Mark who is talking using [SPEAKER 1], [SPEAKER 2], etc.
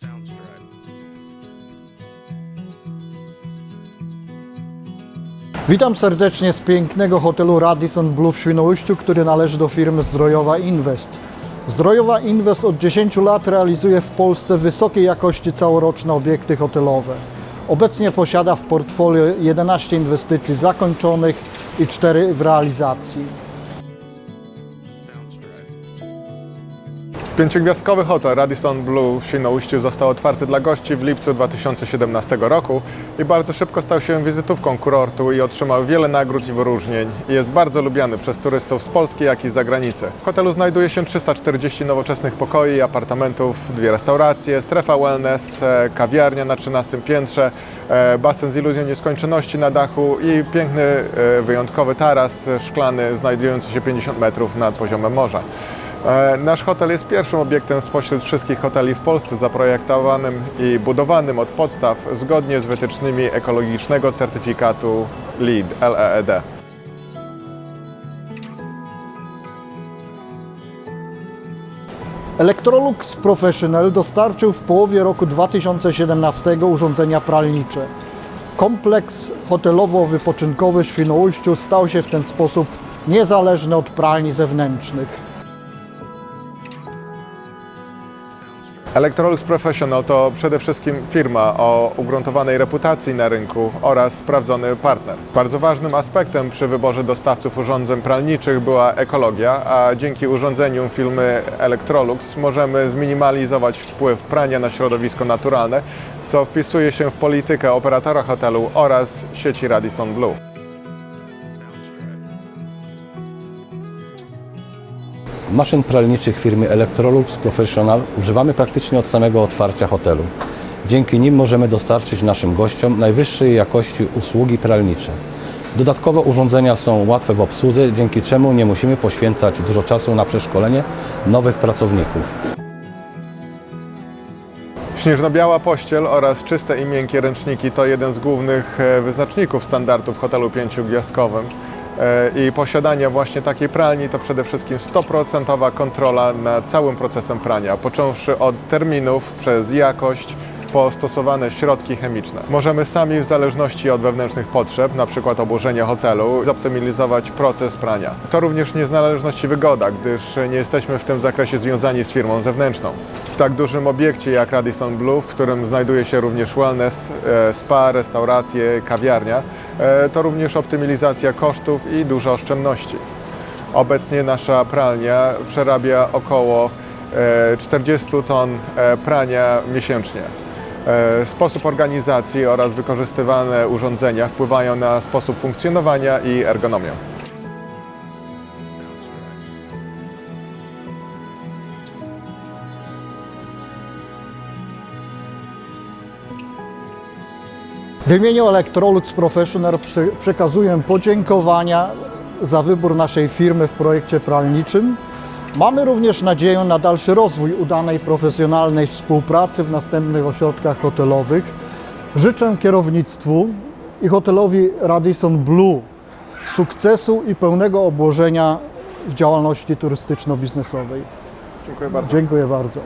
[SPEAKER 1] Soundstripe.
[SPEAKER 2] Witam serdecznie z pięknego hotelu Radisson Blu w Świnoujściu, który należy do firmy Zdrojowa Invest. Zdrojowa Invest od 10 lat realizuje w Polsce wysokiej jakości całoroczne obiekty hotelowe. Obecnie posiada w portfolio 11 inwestycji zakończonych i 4 w realizacji.
[SPEAKER 3] Pięciogwiazdkowy hotel Radisson Blue w Świnoujściu został otwarty dla gości w lipcu 2017 roku i bardzo szybko stał się wizytówką kurortu i otrzymał wiele nagród i wyróżnień. Jest bardzo lubiany przez turystów z Polski, jak i z zagranicy. W hotelu znajduje się 340 nowoczesnych pokoi, apartamentów, dwie restauracje, strefa wellness, e, kawiarnia na 13 piętrze, e, basen z iluzją nieskończoności na dachu i piękny, e, wyjątkowy taras szklany znajdujący się 50 metrów nad poziomem morza. E, Nasz hotel jest pierwszym obiektem spośród wszystkich hoteli w Polsce zaprojektowanym i budowanym od podstaw zgodnie z wytycznymi ekologicznego certyfikatu LEED, LEED.
[SPEAKER 2] Electrolux Professional dostarczył w połowie roku 2017 urządzenia pralnicze. Kompleks hotelowo-wypoczynkowy w Świnoujściu stał się w ten sposób niezależny od pralni zewnętrznych.
[SPEAKER 3] Electrolux Professional to przede wszystkim firma o ugruntowanej reputacji na rynku oraz sprawdzony partner. Bardzo ważnym aspektem przy wyborze dostawców urządzeń pralniczych była ekologia, a dzięki urządzeniom firmy Electrolux możemy zminimalizować wpływ prania na środowisko naturalne, co wpisuje się w politykę operatora hotelu oraz sieci Radisson Blue.
[SPEAKER 4] Maszyn pralniczych firmy Electrolux Professional używamy praktycznie od samego otwarcia hotelu. Dzięki nim możemy dostarczyć naszym gościom najwyższej jakości usługi pralnicze. Dodatkowo urządzenia są łatwe w obsłudze, dzięki czemu nie musimy poświęcać dużo czasu na przeszkolenie nowych pracowników.
[SPEAKER 3] Śnieżno-biała pościel oraz czyste i miękkie ręczniki to jeden z głównych e, wyznaczników standardów hotelu pięciogwiazdkowym. E, I posiadanie właśnie takiej pralni to przede wszystkim 100% kontrola nad całym procesem prania, począwszy od terminów przez jakość po stosowane środki chemiczne. Możemy sami w zależności od wewnętrznych potrzeb, np. obłożenia hotelu, zoptymalizować proces prania. To również niezależność wygoda, gdyż nie jesteśmy w tym zakresie związani z firmą zewnętrzną. W tak dużym obiekcie jak Radisson Blue, w którym znajduje się również wellness, e, spa, restauracje, kawiarnia, to również optymalizacja kosztów i dużo oszczędności. Obecnie nasza pralnia przerabia około e, 40 ton e, prania miesięcznie. E, Sposób organizacji oraz wykorzystywane urządzenia wpływają na sposób funkcjonowania i ergonomię.
[SPEAKER 2] W imieniu Electrolux Professional prze- przekazuję podziękowania za wybór naszej firmy w projekcie pralniczym. Mamy również nadzieję na dalszy rozwój udanej profesjonalnej współpracy w następnych ośrodkach hotelowych. Życzę kierownictwu i hotelowi Radisson Blue sukcesu i pełnego obłożenia w działalności turystyczno-biznesowej.
[SPEAKER 3] Dziękuję bardzo.
[SPEAKER 2] Dziękuję bardzo.